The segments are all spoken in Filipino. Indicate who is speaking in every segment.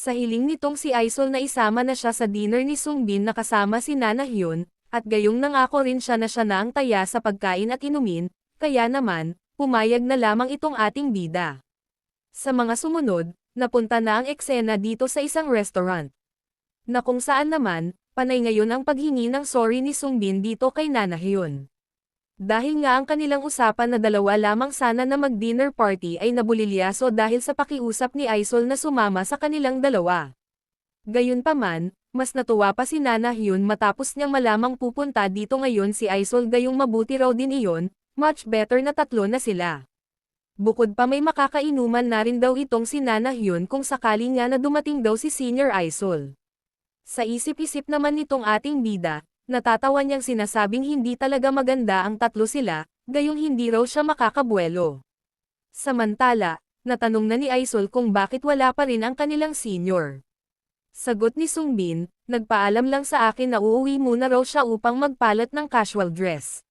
Speaker 1: Sa hiling nitong si Aisol na isama na siya sa dinner ni Sungbin na kasama si Nana Hyun, at gayong nangako rin siya na siya na ang taya sa pagkain at inumin, kaya naman, pumayag na lamang itong ating bida. Sa mga sumunod, napunta na ang eksena dito sa isang restaurant. Na kung saan naman, panay ngayon ang paghingi ng sorry ni Sungbin dito kay Nana Hyun. Dahil nga ang kanilang usapan na dalawa lamang sana na mag-dinner party ay nabulilyaso dahil sa pakiusap ni Aisol na sumama sa kanilang dalawa. Gayunpaman, mas natuwa pa si Nana Hyun matapos niyang malamang pupunta dito ngayon si Aisol gayong mabuti raw din iyon, much better na tatlo na sila. Bukod pa may makakainuman na rin daw itong si Nana Hyun kung sakali nga na dumating daw si Senior Aisol. Sa isip-isip naman nitong ating bida, natatawa niyang sinasabing hindi talaga maganda ang tatlo sila, gayong hindi raw siya makakabuelo. Samantala, natanong na ni Aisol kung bakit wala pa rin ang kanilang senior. Sagot ni Sungbin, nagpaalam lang sa akin na uuwi muna raw siya upang magpalat ng casual dress.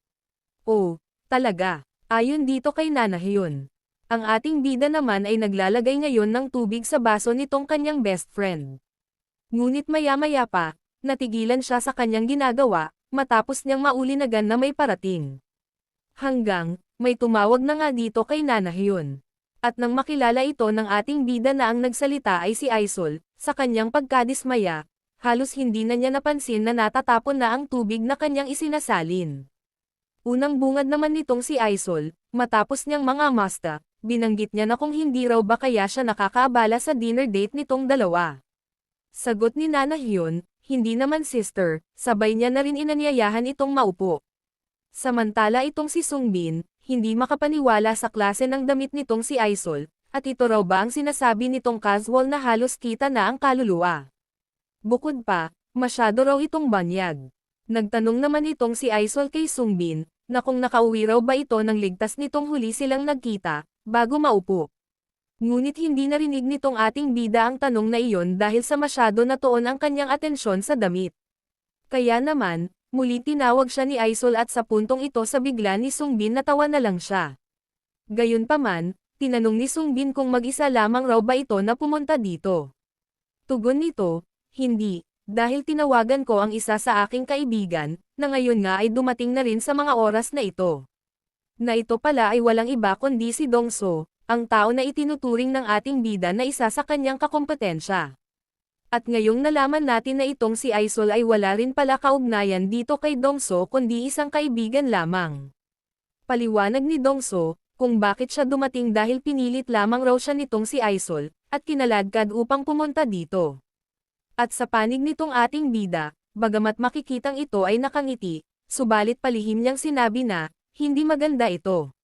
Speaker 1: Oh, talaga, ayon dito kay Nana Hyun. Ang ating bida naman ay naglalagay ngayon ng tubig sa baso nitong kanyang best friend. Ngunit maya-maya pa, natigilan siya sa kanyang ginagawa, matapos niyang maulinagan na may parating. Hanggang, may tumawag na nga dito kay Nana Hyun. At nang makilala ito ng ating bida na ang nagsalita ay si Aisol, sa kanyang pagkadismaya, halos hindi na niya napansin na natatapon na ang tubig na kanyang isinasalin. Unang bungad naman nitong si Aisol, matapos niyang mga masta, binanggit niya na kung hindi raw ba kaya siya nakakaabala sa dinner date nitong dalawa. Sagot ni Nana Hyun, hindi naman sister, sabay niya na rin inanyayahan itong maupo. Samantala itong si Sungbin, hindi makapaniwala sa klase ng damit nitong si Aisol, at ito raw ba ang sinasabi nitong casual na halos kita na ang kaluluwa. Bukod pa, masyado raw itong banyag. Nagtanong naman itong si Aisol kay Sungbin, na kung nakauwi raw ba ito ng ligtas nitong huli silang nagkita, bago maupo. Ngunit hindi narinig nitong ating bida ang tanong na iyon dahil sa masyado na toon ang kanyang atensyon sa damit. Kaya naman, muli tinawag siya ni Aisol at sa puntong ito sa bigla ni Sungbin natawa na lang siya. Gayunpaman, tinanong ni Sungbin kung mag-isa lamang raw ba ito na pumunta dito. Tugon nito, hindi, dahil tinawagan ko ang isa sa aking kaibigan, na ngayon nga ay dumating na rin sa mga oras na ito. Na ito pala ay walang iba kundi si Dongso, ang tao na itinuturing ng ating bida na isa sa kanyang kakompetensya. At ngayong nalaman natin na itong si Aisol ay wala rin pala kaugnayan dito kay Dongso kundi isang kaibigan lamang. Paliwanag ni Dongso, kung bakit siya dumating dahil pinilit lamang raw siya nitong si Aisol, at kinaladkad upang pumunta dito. At sa panig nitong ating bida, bagamat makikitang ito ay nakangiti, subalit palihim niyang sinabi na, hindi maganda ito.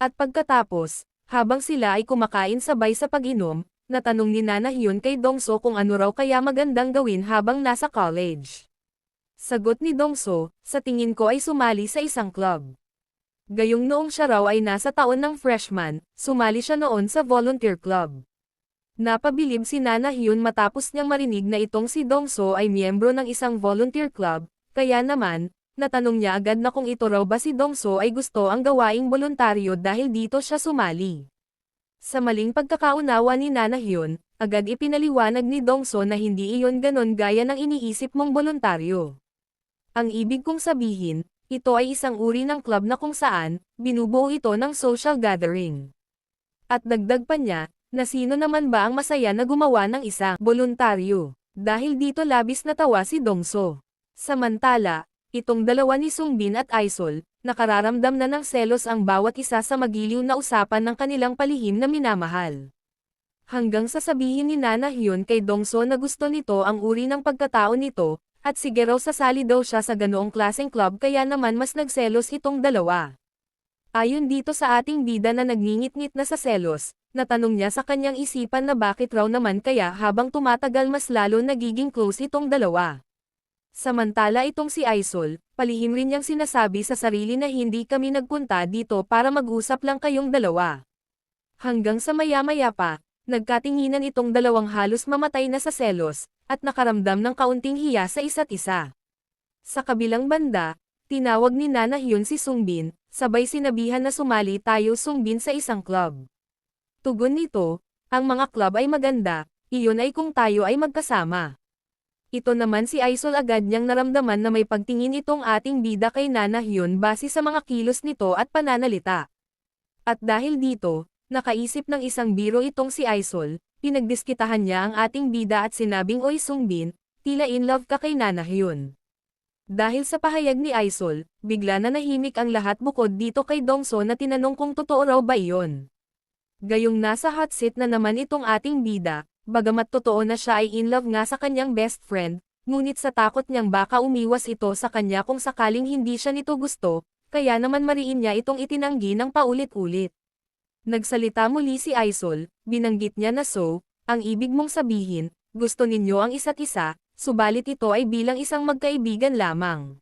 Speaker 1: At pagkatapos, habang sila ay kumakain sabay sa pag-inom, natanong ni Nana Hyun kay Dongso kung ano raw kaya magandang gawin habang nasa college. Sagot ni Dongso, sa tingin ko ay sumali sa isang club. Gayong noong siya raw ay nasa taon ng freshman, sumali siya noon sa volunteer club. Napabilib si Nana Hyun matapos niyang marinig na itong si Dongso ay miyembro ng isang volunteer club, kaya naman, natanong niya agad na kung ito raw ba si Dongso ay gusto ang gawaing voluntaryo dahil dito siya sumali. Sa maling pagkakaunawa ni Nana Hyun, agad ipinaliwanag ni Dongso na hindi iyon ganon gaya ng iniisip mong voluntaryo. Ang ibig kong sabihin, ito ay isang uri ng club na kung saan, binubuo ito ng social gathering. At dagdag pa niya, na sino naman ba ang masaya na gumawa ng isang voluntaryo, dahil dito labis natawa si Dongso. Samantala, itong dalawa ni Sungbin at Aisol, nakararamdam na ng selos ang bawat isa sa magiliw na usapan ng kanilang palihim na minamahal. Hanggang sasabihin ni Nana Hyun kay Dongso na gusto nito ang uri ng pagkatao nito, at sige raw sasali daw siya sa ganoong klaseng club kaya naman mas nagselos itong dalawa. Ayon dito sa ating bida na nagngingit-ngit na sa selos, natanong niya sa kanyang isipan na bakit raw naman kaya habang tumatagal mas lalo nagiging close itong dalawa. Samantala itong si Aisol, palihim rin niyang sinasabi sa sarili na hindi kami nagpunta dito para mag-usap lang kayong dalawa. Hanggang sa maya-maya pa, nagkatinginan itong dalawang halos mamatay na sa selos, at nakaramdam ng kaunting hiya sa isa't isa. Sa kabilang banda, tinawag ni Nana Hyun si Sungbin, sabay sinabihan na sumali tayo Sungbin sa isang club. Tugon nito, ang mga club ay maganda, iyon ay kung tayo ay magkasama. Ito naman si Aisol agad niyang naramdaman na may pagtingin itong ating bida kay Nana Hyun base sa mga kilos nito at pananalita. At dahil dito, nakaisip ng isang biro itong si Aisol, pinagdiskitahan niya ang ating bida at sinabing Oy Sungbin, tila in love ka kay Nana Hyun. Dahil sa pahayag ni Aisol, bigla na nahimik ang lahat bukod dito kay Dongso na tinanong kung totoo raw ba iyon. Gayong nasa hot seat na naman itong ating bida, bagamat totoo na siya ay in love nga sa kanyang best friend, ngunit sa takot niyang baka umiwas ito sa kanya kung sakaling hindi siya nito gusto, kaya naman mariin niya itong itinanggi ng paulit-ulit. Nagsalita muli si Aisol, binanggit niya na so, ang ibig mong sabihin, gusto ninyo ang isa't isa, subalit ito ay bilang isang magkaibigan lamang.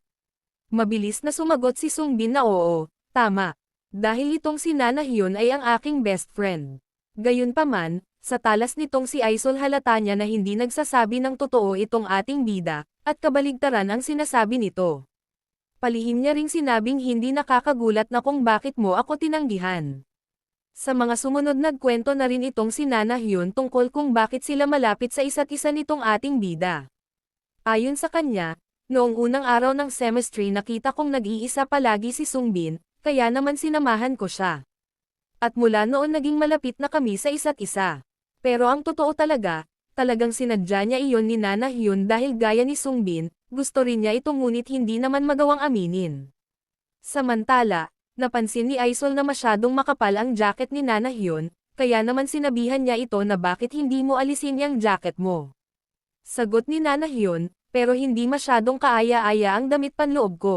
Speaker 1: Mabilis na sumagot si Sungbin na oo, tama. Dahil itong si Nana Hyun ay ang aking best friend. Gayunpaman, sa talas nitong si Aisol halata niya na hindi nagsasabi ng totoo itong ating bida, at kabaligtaran ang sinasabi nito. Palihim niya ring sinabing hindi nakakagulat na kung bakit mo ako tinanggihan. Sa mga sumunod nagkwento na rin itong si Nana Hyun tungkol kung bakit sila malapit sa isa't isa nitong ating bida. Ayon sa kanya, noong unang araw ng semestry nakita kong nag-iisa palagi si Sungbin, kaya naman sinamahan ko siya. At mula noon naging malapit na kami sa isa't isa. Pero ang totoo talaga, talagang sinadya niya iyon ni Nana Hyun dahil gaya ni Sungbin, gusto rin niya ito ngunit hindi naman magawang aminin. Samantala, napansin ni Aisol na masyadong makapal ang jacket ni Nana Hyun, kaya naman sinabihan niya ito na bakit hindi mo alisin yung jacket mo. Sagot ni Nana Hyun, pero hindi masyadong kaaya-aya ang damit panloob ko.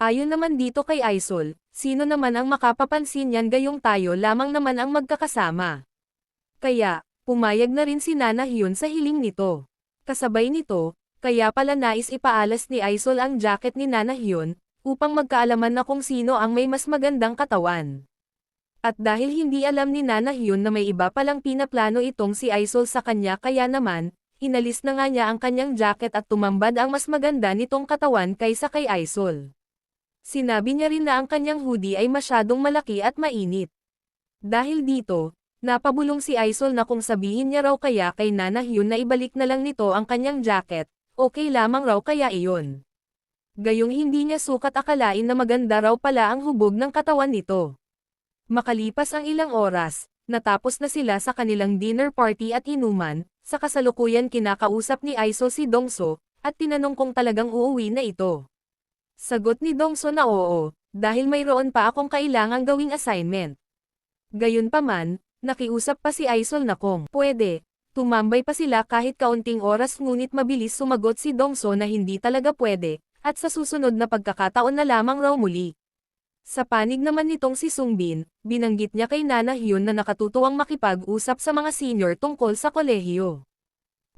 Speaker 1: Ayon naman dito kay Aisol, sino naman ang makapapansin yan gayong tayo lamang naman ang magkakasama. Kaya, pumayag na rin si Nana Hyun sa hiling nito. Kasabay nito, kaya pala nais ipaalas ni Aisol ang jacket ni Nana Hyun, upang magkaalaman na kung sino ang may mas magandang katawan. At dahil hindi alam ni Nana Hyun na may iba palang pinaplano itong si Aisol sa kanya kaya naman, inalis na nga niya ang kanyang jacket at tumambad ang mas maganda nitong katawan kaysa kay Aisol. Sinabi niya rin na ang kanyang hoodie ay masyadong malaki at mainit. Dahil dito, napabulong si Aisol na kung sabihin niya raw kaya kay Nana Hyun na ibalik na lang nito ang kanyang jacket, okay lamang raw kaya iyon. Gayong hindi niya sukat akalain na maganda raw pala ang hubog ng katawan nito. Makalipas ang ilang oras, natapos na sila sa kanilang dinner party at inuman, sa kasalukuyan kinakausap ni Aisol si Dongso, at tinanong kung talagang uuwi na ito. Sagot ni Dongso na oo, dahil mayroon pa akong kailangang gawing assignment. Gayunpaman, nakiusap pa si Aisol na kung pwede, tumambay pa sila kahit kaunting oras ngunit mabilis sumagot si Dongso na hindi talaga pwede, at sa susunod na pagkakataon na lamang raw muli. Sa panig naman nitong si Sungbin, binanggit niya kay Nana Hyun na nakatutuwang makipag-usap sa mga senior tungkol sa kolehiyo.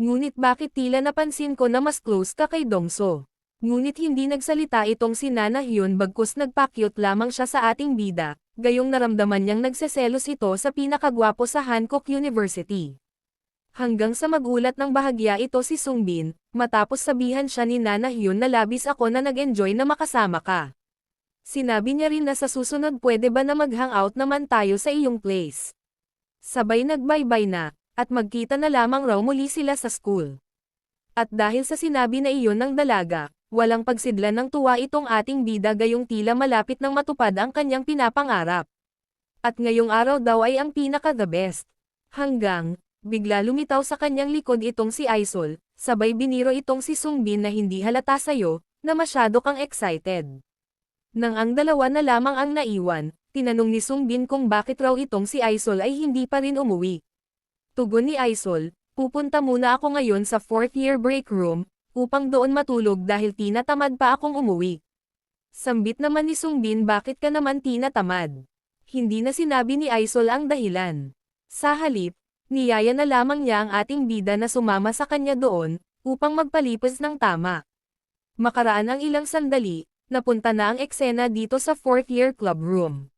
Speaker 1: Ngunit bakit tila napansin ko na mas close ka kay Dongso? Ngunit hindi nagsalita itong si Nana Hyun bagkus nagpakyot lamang siya sa ating bida, gayong naramdaman niyang nagseselos ito sa pinakagwapo sa Hancock University. Hanggang sa magulat ng bahagya ito si Sungbin, matapos sabihan siya ni Nana Hyun na labis ako na nag-enjoy na makasama ka. Sinabi niya rin na sa susunod pwede ba na mag-hangout naman tayo sa iyong place. Sabay nag-bye-bye na, at magkita na lamang raw muli sila sa school. At dahil sa sinabi na iyon ng dalaga, walang pagsidlan ng tuwa itong ating bida gayong tila malapit ng matupad ang kanyang pinapangarap. At ngayong araw daw ay ang pinaka the best. Hanggang, bigla lumitaw sa kanyang likod itong si Aisol, sabay biniro itong si Sungbin na hindi halata sayo, na masyado kang excited. Nang ang dalawa na lamang ang naiwan, tinanong ni Sungbin kung bakit raw itong si Aisol ay hindi pa rin umuwi. Tugon ni Aisol, pupunta muna ako ngayon sa fourth year break room, upang doon matulog dahil tinatamad pa akong umuwi. Sambit naman ni Sungbin bakit ka naman tinatamad. Hindi na sinabi ni Aisol ang dahilan. Sa halip, niyaya na lamang niya ang ating bida na sumama sa kanya doon, upang magpalipas ng tama. Makaraan ang ilang sandali, napunta na ang eksena dito sa fourth year club room.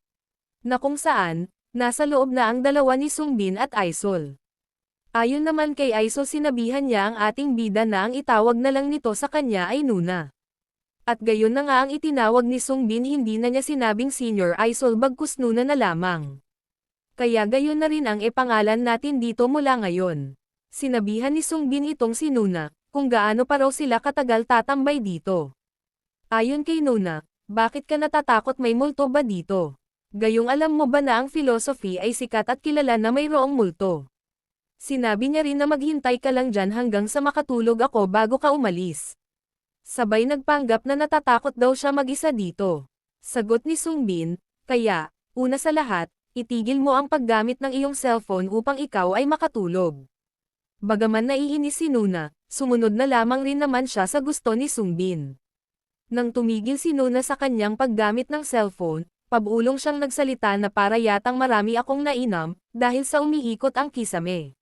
Speaker 1: Na kung saan, nasa loob na ang dalawa ni Sungbin at Aisol. Ayon naman kay Aisol sinabihan niya ang ating bida na ang itawag na lang nito sa kanya ay Nuna. At gayon na nga ang itinawag ni Sungbin hindi na niya sinabing senior Aisol bagkus Nuna na lamang. Kaya gayon na rin ang ipangalan natin dito mula ngayon. Sinabihan ni Sungbin itong si Nuna, kung gaano pa raw sila katagal tatambay dito. Ayon kay Nuna, bakit ka natatakot may multo ba dito? Gayong alam mo ba na ang philosophy ay sikat at kilala na mayroong multo? Sinabi niya rin na maghintay ka lang dyan hanggang sa makatulog ako bago ka umalis. Sabay nagpanggap na natatakot daw siya mag-isa dito. Sagot ni Sungbin, kaya, una sa lahat, itigil mo ang paggamit ng iyong cellphone upang ikaw ay makatulog. Bagaman naiinis si Nuna, sumunod na lamang rin naman siya sa gusto ni Sungbin. Nang tumigil si Nuna sa kanyang paggamit ng cellphone, pabulong siyang nagsalita na para yatang marami akong nainam, dahil sa umiikot ang kisame.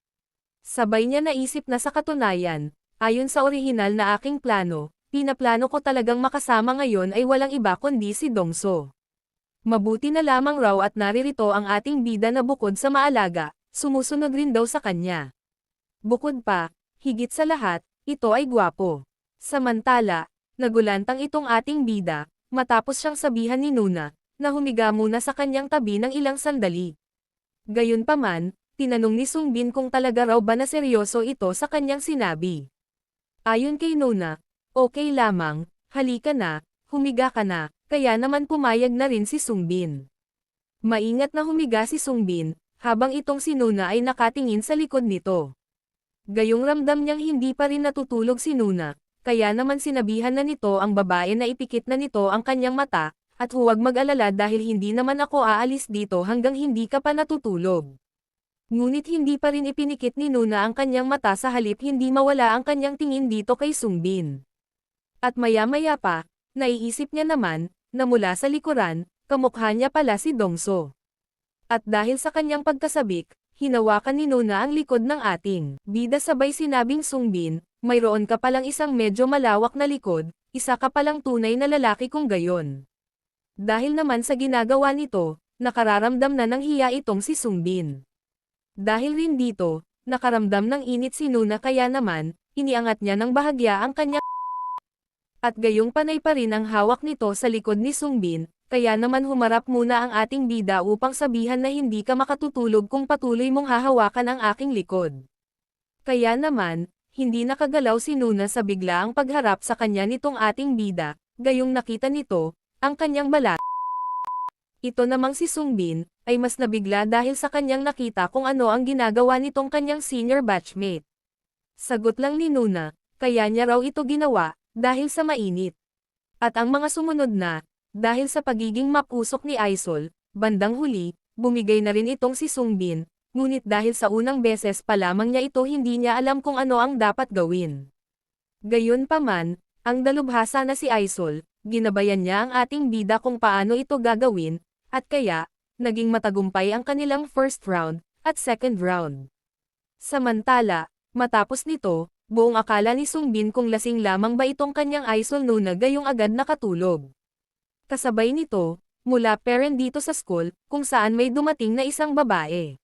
Speaker 1: Sabay niya naisip na sa katunayan, ayon sa orihinal na aking plano, pinaplano ko talagang makasama ngayon ay walang iba kundi si Dongso. Mabuti na lamang raw at naririto ang ating bida na bukod sa maalaga, sumusunod rin daw sa kanya. Bukod pa, higit sa lahat, ito ay gwapo. Samantala, nagulantang itong ating bida, matapos siyang sabihan ni Nuna, na humiga muna sa kanyang tabi ng ilang sandali. Gayunpaman, tinanong ni Sungbin kung talaga raw ba na seryoso ito sa kanyang sinabi. Ayon kay Nuna, okay lamang, halika na, humiga ka na, kaya naman pumayag na rin si Sungbin. Maingat na humiga si Sungbin, habang itong si Nuna ay nakatingin sa likod nito. Gayong ramdam niyang hindi pa rin natutulog si Nuna, kaya naman sinabihan na nito ang babae na ipikit na nito ang kanyang mata, at huwag mag-alala dahil hindi naman ako aalis dito hanggang hindi ka pa natutulog. Ngunit hindi pa rin ipinikit ni Nuna ang kanyang mata sa halip hindi mawala ang kanyang tingin dito kay Sungbin. At maya-maya pa, naiisip niya naman, na mula sa likuran, kamukha niya pala si Dongso. At dahil sa kanyang pagkasabik, hinawakan ni Nuna ang likod ng ating bida sabay sinabing Sungbin, mayroon ka palang isang medyo malawak na likod, isa ka palang tunay na lalaki kung gayon. Dahil naman sa ginagawa nito, nakararamdam na ng hiya itong si Sungbin. Dahil rin dito, nakaramdam ng init si Nuna kaya naman, iniangat niya ng bahagya ang kanyang at gayong panay pa rin ang hawak nito sa likod ni Sungbin, kaya naman humarap muna ang ating bida upang sabihan na hindi ka makatutulog kung patuloy mong hahawakan ang aking likod. Kaya naman, hindi nakagalaw si Nuna sa biglaang pagharap sa kanya nitong ating bida, gayong nakita nito, ang kanyang balat. Ito namang si Sungbin, ay mas nabigla dahil sa kanyang nakita kung ano ang ginagawa nitong kanyang senior batchmate. Sagot lang ni Nuna, kaya niya raw ito ginawa, dahil sa mainit. At ang mga sumunod na, dahil sa pagiging mapusok ni Aisol, bandang huli, bumigay na rin itong si Sungbin, ngunit dahil sa unang beses pa lamang niya ito hindi niya alam kung ano ang dapat gawin. Gayon pa man, ang dalubhasa na si Aisol, ginabayan niya ang ating bida kung paano ito gagawin, at kaya, naging matagumpay ang kanilang first round, at second round. Samantala, matapos nito, buong akala ni Sungbin kung lasing lamang ba itong kanyang Aisol no na gayong agad nakatulog. Kasabay nito, mula parent dito sa school, kung saan may dumating na isang babae.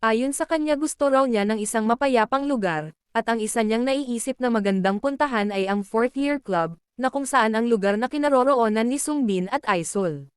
Speaker 1: Ayon sa kanya gusto raw niya ng isang mapayapang lugar, at ang isa niyang naiisip na magandang puntahan ay ang fourth year club, na kung saan ang lugar na kinaroroonan ni Sungbin at Aisol.